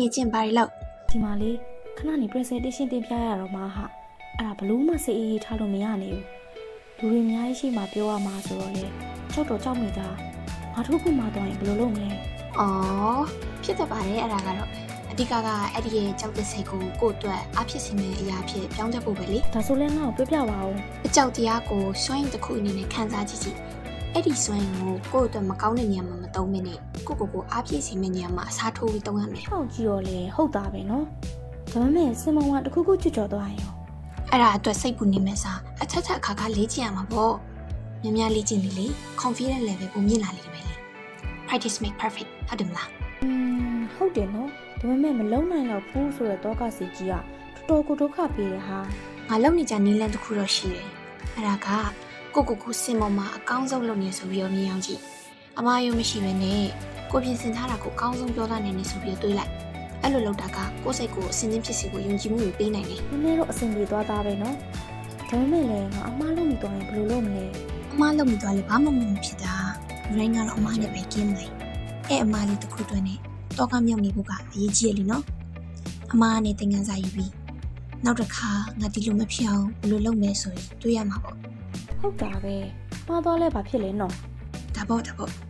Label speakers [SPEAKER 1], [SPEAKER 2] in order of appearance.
[SPEAKER 1] ငယ်ချင်းဘာတွေလောက်
[SPEAKER 2] ဒီမှာလေခဏနေ presentation တင်ပြရတော့မှဟာအဲ့ဒါဘလို့မှစိတ်အေးအေးထားလို့မရနိုင်ဘူးလူတွေအများကြီးရှိမှပြောရမှာဆိုတော့လေကြောက်တော့ကြောက်မိတာငါတို့ခုမှတော့ရင်ဘယ်လိုလုပ်မလဲ။
[SPEAKER 1] အော်ဖြစ်တတ်ပါတယ်အဲ့ဒါကတော့အဓိကကအဲ့ဒီရဲ့ကြောက်တဲ့စိတ်ကိုကိုယ့်အတွက်အဖြစ်စီမဲ့အရာဖြစ်ပြောင်းတတ်ဖို့ပဲလေ
[SPEAKER 2] ဒါဆိုလဲငါ့ကိုပြောပြပါဦး။
[SPEAKER 1] အကြောက်တရားကိုစွန့်ရင်တစ်ခုအနေနဲ့ခံစားကြည့်ကြည့်။အဲ့ဒီစွန့်ရင်ကိုကိုယ့်အတွက်မကောင်းတဲ့နေရာမှာမသုံးမနဲ့ ကိုယ့်ကိုယ်ကိုအဖြစ်စီမဲ့နေရာမှာအစားထိုးပြီးသုံးရမယ်
[SPEAKER 2] ဟောက်ကြည့်တော့လေဟုတ်တာပဲနော်ဒါပေမဲ့စင်မုံကတစ်ခုခုကြွကြော်သွားရင်ရော။
[SPEAKER 1] အဲ့ဒါအတွက်စိတ်ပူနေမဲ့စားအထက်ထက်အခါခါလေ့ကျင့်ရမှာပေါ့။များများလေ့ကျင့်နေလေ confidence level ပုံမြင့်လာလိမ့်မယ်လေ။ practice make perfect ဟုတ်တယ်မလား
[SPEAKER 2] อืมဟုတ်တယ်နော်ဒါပေမဲ့မလုံနိုင်တော့ဘူးဆိုတော့တောကစီကြီးကတော်တော်ကိုဒုက္ခပေးတယ်ဟာ။
[SPEAKER 1] ငါလုံနေကြနီးလန်းတစ်ခုတော့ရှိတယ်။အဲ့ဒါကကိုကိုကိုစင်ပေါ်မှာအကောင်းဆုံးလုပ်နေဆိုပြီးတော့မြင်အောင်ကြည့်။ အမားယုံမရှိဘဲနဲ့ကိုပြင်ဆင်ထားတာကိုအကောင်းဆုံးပြောသားနေနေဆိုပြီးတော့တွေးလိုက်။အဲ့လိုလုပ်တာကကိုယ့်စိတ်ကိုအစင်းချင်းဖြစ်စီကိုယုံကြည်မှုတွေပေးနိုင်တယ်
[SPEAKER 2] နည်းနည်းတော့အဆင်ပြေသွားသားပဲနော်ဒါပေမဲ့လည်းငါအမားလုံးမိသွားရင်ဘယ်လိုလုပ်မလဲ။
[SPEAKER 1] အမားလုံနေသွားလဲဘာမှမဖြစ်တာ။ rain ကတော့အမားနဲ့ပဲကင်းမလဲ။အဲ့အမားလေးတစ်ခုတွင်းနဲ့တော့ကမြောက်နေဖို့ကအရေးကြီးရလीနော်။အမားနဲ့သင်ခန်းစာယူပြီးနောက်တစ်ခါငါဒီလိုမဖြစ်အောင်ဘယ်လိုလုပ်မယ်ဆိုရင်တွေးရမှာပေါ့
[SPEAKER 2] ဟုတ်တာပဲမှားသွားလဲဘာဖြစ်လဲနော်။
[SPEAKER 1] ဒါပေါ့ဒါပေါ့